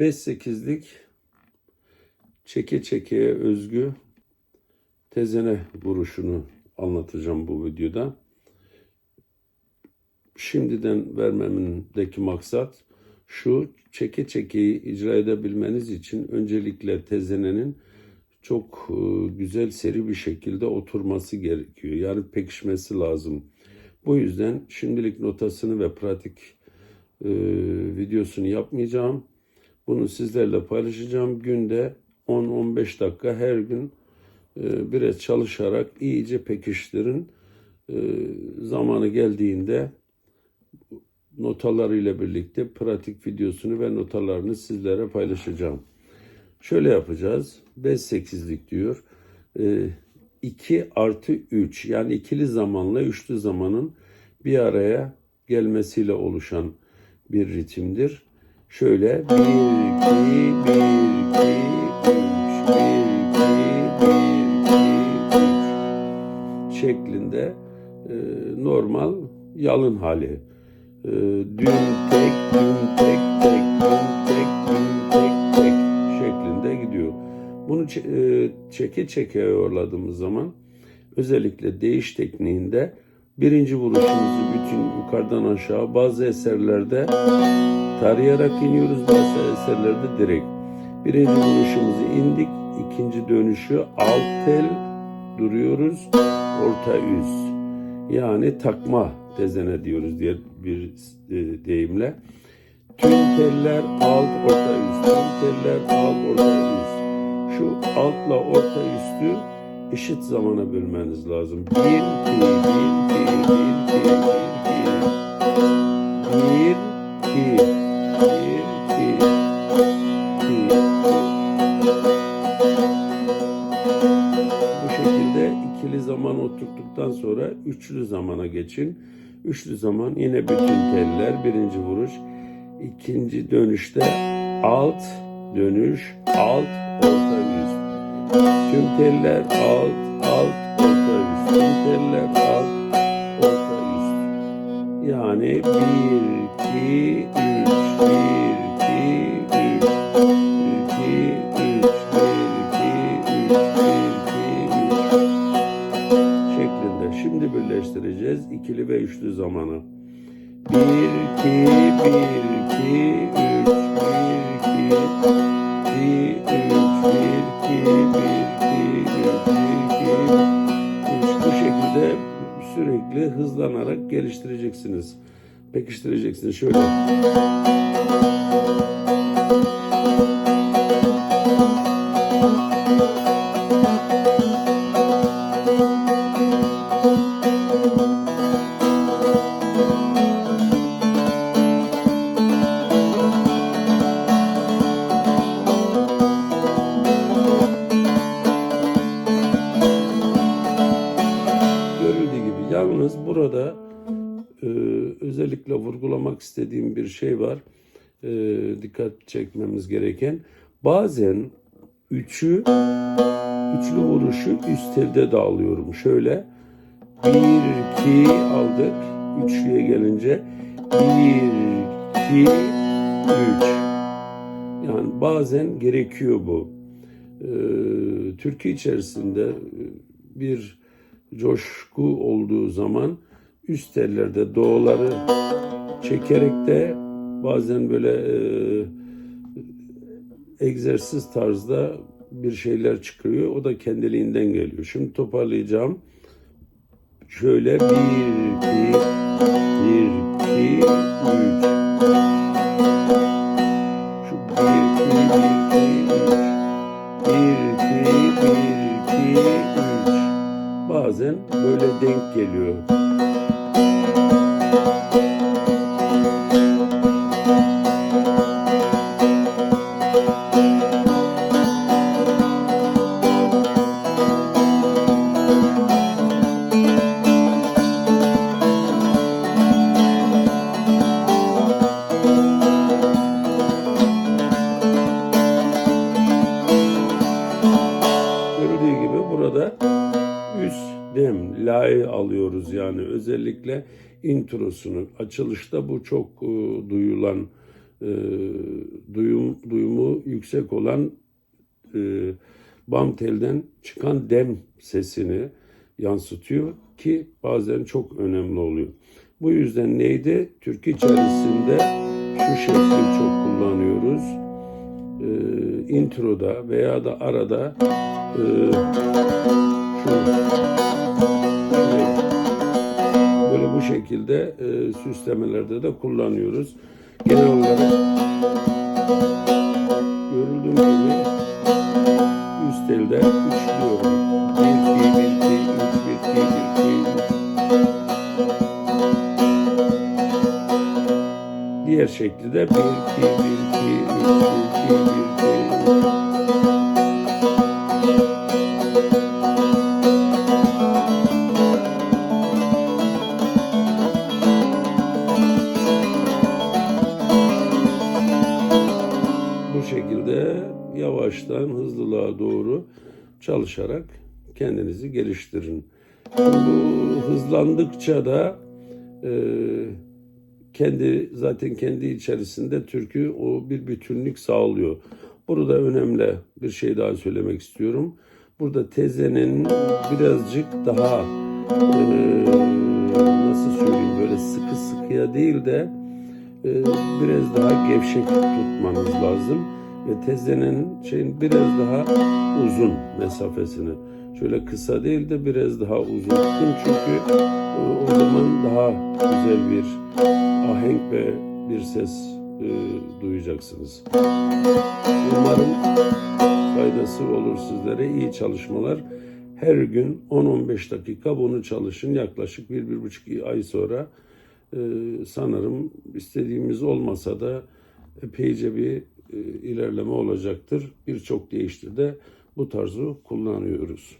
5-8'lik çeke çekeye özgü tezene vuruşunu anlatacağım bu videoda. Şimdiden vermemdeki maksat şu çeke çekeyi icra edebilmeniz için öncelikle tezenenin çok e, güzel seri bir şekilde oturması gerekiyor. Yani pekişmesi lazım. Bu yüzden şimdilik notasını ve pratik e, videosunu yapmayacağım. Bunu sizlerle paylaşacağım. Günde 10-15 dakika her gün e, biraz çalışarak iyice pekiştirin. E, zamanı geldiğinde notalarıyla birlikte pratik videosunu ve notalarını sizlere paylaşacağım. Şöyle yapacağız. 5-8'lik diyor. E, 2 artı 3 yani ikili zamanla üçlü zamanın bir araya gelmesiyle oluşan bir ritimdir. Şöyle 1, 2, 1, 2, 3, 1, 2, 1, 2, 3 şeklinde e, normal yalın hali. E, dün tek, dün tek, tek, dün tek, dün tek, tek şeklinde gidiyor. Bunu e, çeke çeke yorladığımız zaman özellikle değiş tekniğinde birinci vuruşumuzu bütün yukarıdan aşağı bazı eserlerde tarayarak iniyoruz bazı eserlerde direkt. Birinci vuruşumuzu indik, ikinci dönüşü alt tel duruyoruz, orta üst. Yani takma tezene diyoruz diye bir e, deyimle. Tüm teller alt, orta üst, tüm teller alt, orta üst. Şu altla orta üstü eşit zamana bölmeniz lazım. Bir, iki, bir, iki, bir, iki, bir, iki. Bir, iki, bir, iki, iki. Bu şekilde ikili zaman oturttuktan sonra üçlü zamana geçin. Üçlü zaman yine bütün teller birinci vuruş. ikinci dönüşte alt dönüş alt orta üst. Tüm teller alt alt orta üst. Tüm teller alt orta üst. Yani bir, iki, üç, bir, iki, üç, iki, üç, bir, iki, üç, bir, iki, üç şeklinde. Şimdi birleştireceğiz ikili ve üçlü zamanı. Bir, iki, bir, iki, üç, bir, iki, bir, üç, bir, iki, bir, iki, üç, bir, iki, üç. Bu şekilde sürekli hızlanarak geliştireceksiniz. Pekiştireceksiniz. Şöyle. Yalnız burada e, özellikle vurgulamak istediğim bir şey var. E, dikkat çekmemiz gereken. Bazen üçü, üçlü vuruşu üst telde dağılıyorum. Şöyle bir, iki aldık. Üçlüye gelince bir, iki, üç. Yani bazen gerekiyor bu. Ee, Türkiye içerisinde bir coşku olduğu zaman üst tellerde doğuları çekerek de bazen böyle e, egzersiz tarzda bir şeyler çıkıyor. O da kendiliğinden geliyor. Şimdi toparlayacağım. Şöyle bir, iki, bir, iki, üç. La'yı alıyoruz yani özellikle introsunu. Açılışta bu çok e, duyulan, e, duyum, duyum yüksek olan e, bam telden çıkan dem sesini yansıtıyor ki bazen çok önemli oluyor. Bu yüzden neydi? Türkü içerisinde şu şekli çok kullanıyoruz. E, introda veya da arada e, şekilde e, süslemelerde de kullanıyoruz. Genel olarak görüldüğü gibi üst elde üçlüyorum. 1, 2, 1, 2, 3, 1, 2, 1, 2, 3. Diğer şekli de 1, 2, 1, 2, 3, 1, 2, 1, 2, şekilde yavaştan hızlılığa doğru çalışarak kendinizi geliştirin. Bu hızlandıkça da e, kendi zaten kendi içerisinde türkü o bir bütünlük sağlıyor. Burada önemli bir şey daha söylemek istiyorum. Burada tezenin birazcık daha e, nasıl söyleyeyim böyle sıkı sıkıya değil de biraz daha gevşek tutmanız lazım ve tezenin şeyin biraz daha uzun mesafesini şöyle kısa değil de biraz daha uzun tutun çünkü e, o zaman daha güzel bir ahenk ve bir ses e, duyacaksınız. Umarım faydası olur sizlere. İyi çalışmalar. Her gün 10-15 dakika bunu çalışın. Yaklaşık 1-1,5 ay sonra sanırım istediğimiz olmasa da epeyce bir e, ilerleme olacaktır. Birçok değişti de bu tarzı kullanıyoruz.